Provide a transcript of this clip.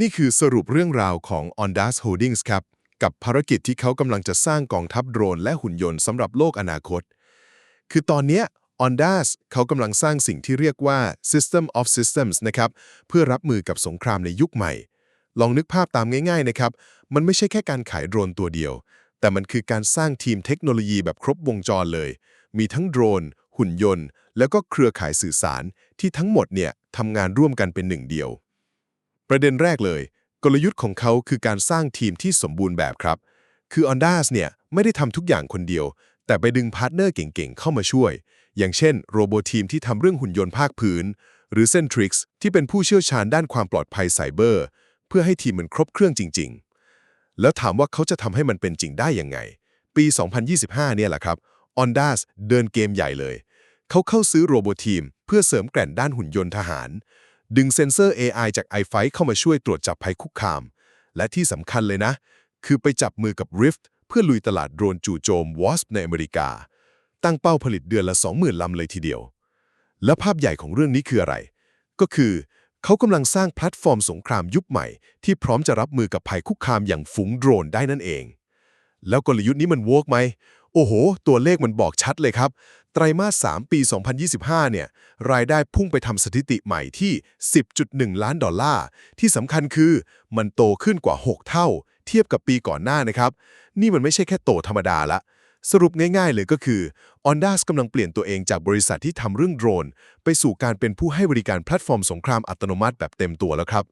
นี่คือสรุปเรื่องราวของ Ondas Holdings ครับ กับภารกิจที่เขากำลังจะสร้างกองทัพโดรนและหุ่นยนต์สำหรับโลกอนาคต คือตอนนี้ Ondas เขากำลังสร้างสิ่งที่เรียกว่า System of Systems นะครับ เพื่อรับมือกับสงครามในยุคใหม่ ลองนึกภาพตามง่ายๆนะครับ มันไม่ใช่แค่การขายโดรนตัวเดียว แต่มันคือการสร้างทีมเทคโนโลยีแบบครบวงจรเลย มีทั้งโดรน หุ่นยนต์ แล้วก็เครือข่ายสื่อสารที่ทั้งหมดเนี่ยทำงานร่วมกันเป็นหนึ่งเดียว ประเด็นแรกเลย กลยุทธ์ของเขาคือการสร้างทีมที่สมบูรณ์แบบครับ คือ Ondas เนี่ยไม่ได้ทำทุกอย่างคนเดียว แต่ไปดึงพาร์ทเนอร์เก่งๆ เข้ามาช่วย อย่างเช่นโรโบทีมที่ทำเรื่องหุ่นยนต์ภาคพื้น หรือ Centrix ที่เป็นผู้เชี่ยวชาญด้านความปลอดภัยไซเบอร์ เพื่อให้ทีมมันครบเครื่องจริง ๆ แล้วถามว่าเขาจะทำให้มันเป็นจริงได้ยังไง ปี 2025 เนี่ยแหละครับ Ondas เดินเกมใหญ่เลย เขาเข้าซื้อโรโบทีมเพื่อเสริมแกร่นด้านหุ่นยนต์ทหาร ดึงเซ็นเซอร์ AI จาก i f i เข้ามาช่วยตรวจจับภัยคุกคาม และที่สำคัญเลยนะ คือไปจับมือกับ Rift เพื่อลุยตลาดโดรนจู่โจม WASP ในอเมริกา ตั้งเป้าผลิตเดือนละ 20,000 ลำเลยทีเดียว และภาพใหญ่ของเรื่องนี้คืออะไร ก็คือเขากำลังสร้างแพลตฟอร์มสงครามยุคใหม่ ที่พร้อมจะรับมือกับภัยคุกคามอย่างฝูงโดรนได้นั่นเอง แล้วกลยุทธ์นี้มันวอกไหม โอ้โห ตัวเลขมันบอกชัดเลยครับ ไตรมาส 3 ปี 2025 เนี่ย รายได้พุ่งไปทำสถิติใหม่ที่ 10.1 ล้านดอลลาร์ ที่สำคัญคือมันโตขึ้นกว่า 6 เท่า เทียบกับปีก่อนหน้านะครับ นี่มันไม่ใช่แค่โตธรรมดาละ สรุปง่ายๆเลยก็คือ Ondas กำลังเปลี่ยนตัวเองจากบริษัทที่ทำเรื่องโดรน ไปสู่การเป็นผู้ให้บริการแพลตฟอร์มสงครามอัตโนมัติแบบเต็มตัวแล้วครับ